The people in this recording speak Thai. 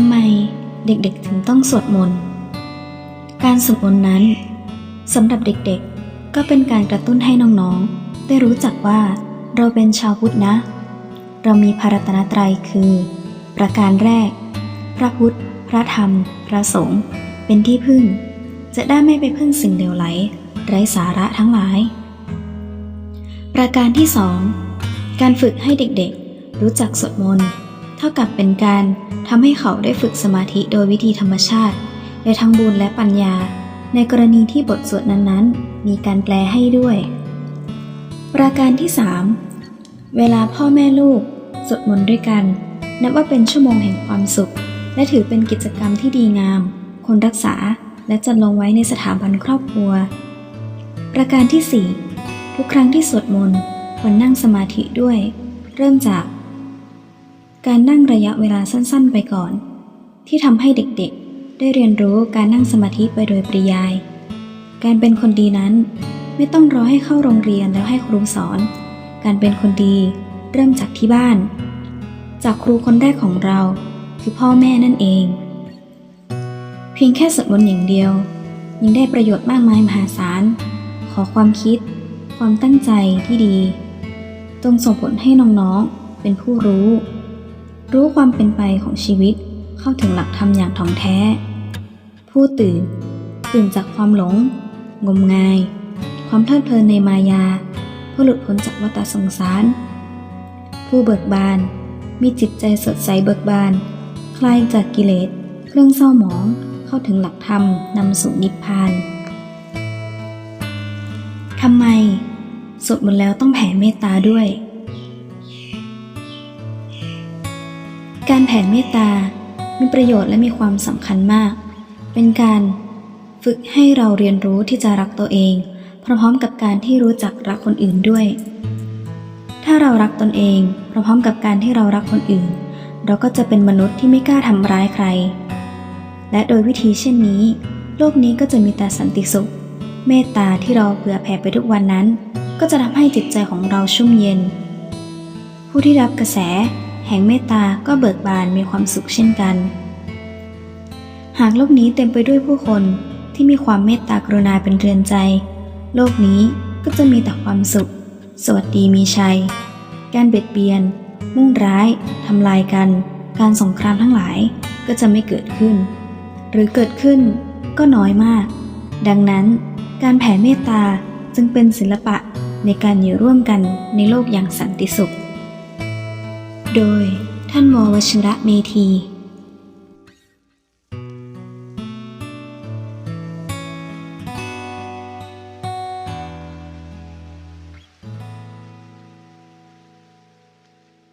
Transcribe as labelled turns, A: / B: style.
A: ำไมเด็กๆถึงต้องสวดมนต์ การสวดมนต์นั้นสำหรับเด็กๆ ก็เป็นการกระตุ้นให้น้องๆ ได้รู้จักว่าเราเป็นชาวพุทธนะ เรามีพระรัตนตรัยคือ ประการแรก พระพุทธ พระธรรม พระสงฆ์เป็นที่พึ่ง จะได้ไม่ไปพึ่งสิ่งเลวไหล ไร้สาระทั้งหลาย ประการที่สองการฝึกให้เด็กๆ รู้จักสวดมนต์ เท่ากับเป็นการทำให้เขาได้ฝึกสมาธิโดยวิธีธรรมชาติในทั้งบุญและปัญญา ในกรณีที่บทสวดนั้นๆ มีการแปลให้ด้วย ประการที่สามเวลาพ่อแม่ลูกสวดมนต์ด้วยกัน นับว่าเป็นชั่วโมงแห่งความสุข และถือเป็นกิจกรรมที่ดีงาม คนรักษาและจัดลงไว้ในสถาบันครอบครัว ประการที่สี่ทุกครั้งที่สวดมนต์ควรนั่งสมาธิด้วย เริ่มจาก การนั่งระยะเวลาสั้นๆ ไปก่อน ที่ทำให้เด็กๆ ได้เรียนรู้การนั่งสมาธิไปโดยปริยาย การเป็นคนดีนั้น ไม่ต้องรอให้เข้าโรงเรียนแล้วให้ครูสอน การเป็นคนดีเริ่มจากที่บ้าน จากครูคนแรกของเรา คือพ่อแม่นั่นเอง เพียงแค่สวดมนต์อย่างเดียว ยังได้ประโยชน์มากมายมหาศาล ขอความคิด ความตั้งใจที่ดีจงส่งผลให้น้องๆเป็นผู้รู้ รู้ความเป็นไปของชีวิตเข้าถึงหลักธรรมอย่างถ่องแท้ ผู้ตื่น ตื่นจากความหลง งมงาย ความเพลิดเพลินในมายาเพื่อหลุดพ้นจากวัฏสงสาร ผู้เบิกบาน มีจิตใจสดใสเบิกบาน คลายจากกิเลสเครื่องเศร้าหมองเข้าถึงหลักธรรมนำสู่นิพพานทำไมสวดมนต์แล้วต้องแผ่เมตตาด้วย การแผ่เมตตา มีประโยชน์และมีความสำคัญมาก เป็นการฝึกให้เราเรียนรู้ที่จะรักตัวเอง พร้อมๆกับการที่รู้จักรักคนอื่นด้วย ถ้าเรารักตนเองพร้อมๆกับการที่เรารักคนอื่น เราก็จะเป็นมนุษย์ที่ไม่กล้าทำร้ายใคร และโดยวิธีเช่นนี้ โลกนี้ก็จะมีแต่สันติสุข เมตตาที่เราเผื่อแผ่ไปทุกวันนั้น ก็จะทำให้จิตใจของเราชุ่มเย็น ผู้ที่รับกระแส แห่งเมตตาก็เบิกบานมีความสุขเช่นกัน หากโลกนี้เต็มไปด้วยผู้คนที่มีความเมตตากรุณาเป็นเรือนใจ โลกนี้ก็จะมีแต่ความสุข สวัสดีมีชัย การเบียดเบียน มุ่งร้ายทำลายกัน การสงครามทั้งหลายก็จะไม่เกิดขึ้น หรือเกิดขึ้นก็น้อยมาก ดังนั้นการแผ่เมตตาจึงเป็นศิลปะในการอยู่ร่วมกันในโลกอย่างสันติสุข โดย ท่านมวชิระเมธี